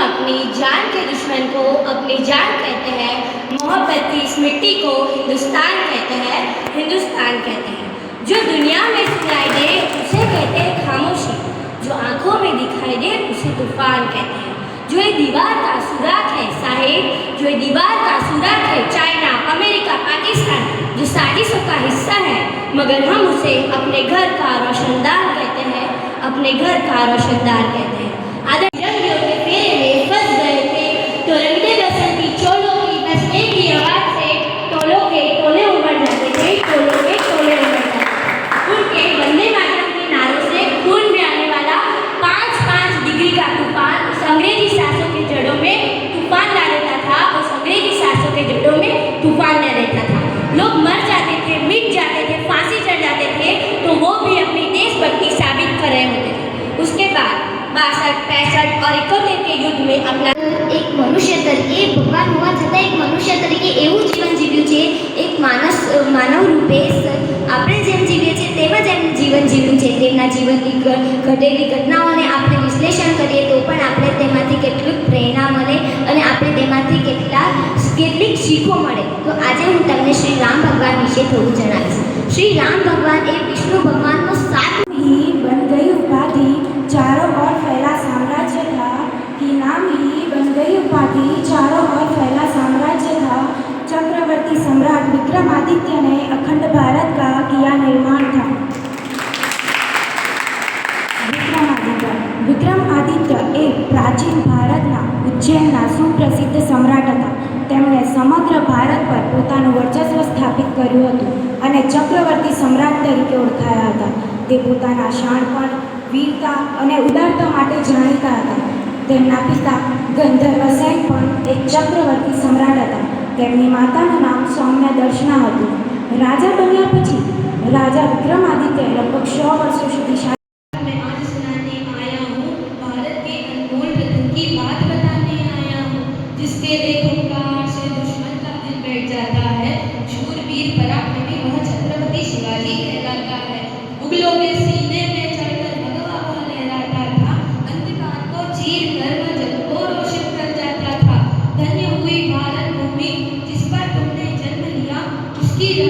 अपनी जान के दुश्मन को अपनी जान कहते हैं। मोहब्बत की इस मिट्टी को हिंदुस्तान कहते हैं, हिंदुस्तान कहते हैं। जो दुनिया में सुनाई दे उसे कहते हैं खामोशी। जो आँखों में दिखाई दे उसे तूफ़ान कहते हैं। जो ये दीवार का सुराख है, साहिब, जो ये दीवार का सुराख है, चाइना, अमेरिका, पाकिस्तान, जो साजिशों का हिस्सा है, मगर हम उसे अपने घर का रोशनदान कहते हैं, अपने घर का रोशनदान कहते हैं। आदर कर रहे होते थे उसके बाद बासठ पैंसठ और इकहत्तर के युद्ध में अपना એક મનુષ્ય તરીકે ભગવાન હોવા છતાં એક મનુષ્ય તરીકે એવું જીવન જીવ્યું છે એક માનસ માનવ રૂપે સ- આપણે જેમ જીવીએ છીએ તેમ જ એમ જીવન જીવ્યું છે તેમના જીવનની ઘ- ઘટેલી ઘટનાઓને આપણે વિશ્લેષણ કરીએ તો પણ આપણે તેમાંથી કેટલીક પ્રેરણા મળે અને આપણે તેમાંથી કેટલા કેટલીક શીખો મળે તો આજે હું તમને શ્રી રામ ભગવાન વિશે થોડું જણાવીશ શ્રી રામ ભગવાન એ વિષ્ણુ ભગવાનનો गई उपाधि चारों ओर फैला साम्राज्य था चक्रवर्ती सम्राट विक्रमादित्य ने अखंड भारत का किया निर्माण था વિક્રમાદિત્ય વિક્રમાદિત્ય એ પ્રાચીન ભારતના ઉજ્જૈનના સુપ્રસિદ્ધ સમ્રાટ હતા તેમણે સમગ્ર ભારત પર પોતાનું વર્ચસ્વ સ્થાપિત કર્યું હતું અને ચક્રવર્તી સમ્રાટ તરીકે ઓળખાયા હતા તે પોતાના શાણપણ વીરતા અને ઉદારતા માટે જાણીતા હતા તેમના પિતા ગંધર્વ સેન પણ એક ચક્રવર્તી સમ્રાટ હતા. તેમની માતાનું નામ સૌમ્ય દર્શના હતું. રાજા બન્યા પછી રાજા વિક્રમાદિત્ય લગભગ સો વર્ષો સુધી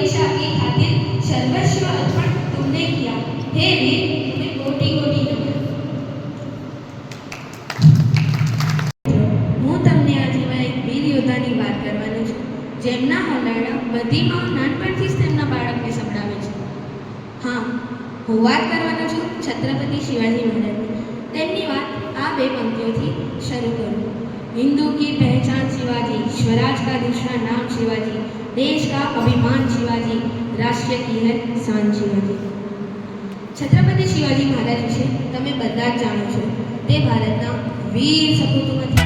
उसकी रक्षा की खातिर सर्वस्व अर्पण तुमने किया हे वीर तुम्हें कोटि कोटि नमन હું તમને આજે એવા એક વીર યોદ્ધાની વાત કરવાનો છું જેમના હોનારડા બધી માં નાનપણથી જ તેમના બાળકને સંભળાવે છે હા હું વાત કરવાનો છું છત્રપતિ શિવાજી મહારાજની તેમની વાત આ બે પંક્તિઓથી શરૂ કરું हिंदू की पहचान शिवाजी स्वराज का दूसरा नाम शिवाजी देश का अभिमान शिवाजी राष्ट्र की है शान शिवाजी છત્રપતિ શિવાજી મહારાજ વિશે તમે બધા જ જાણો છો તે ભારતના વીર સપૂતોમાંથી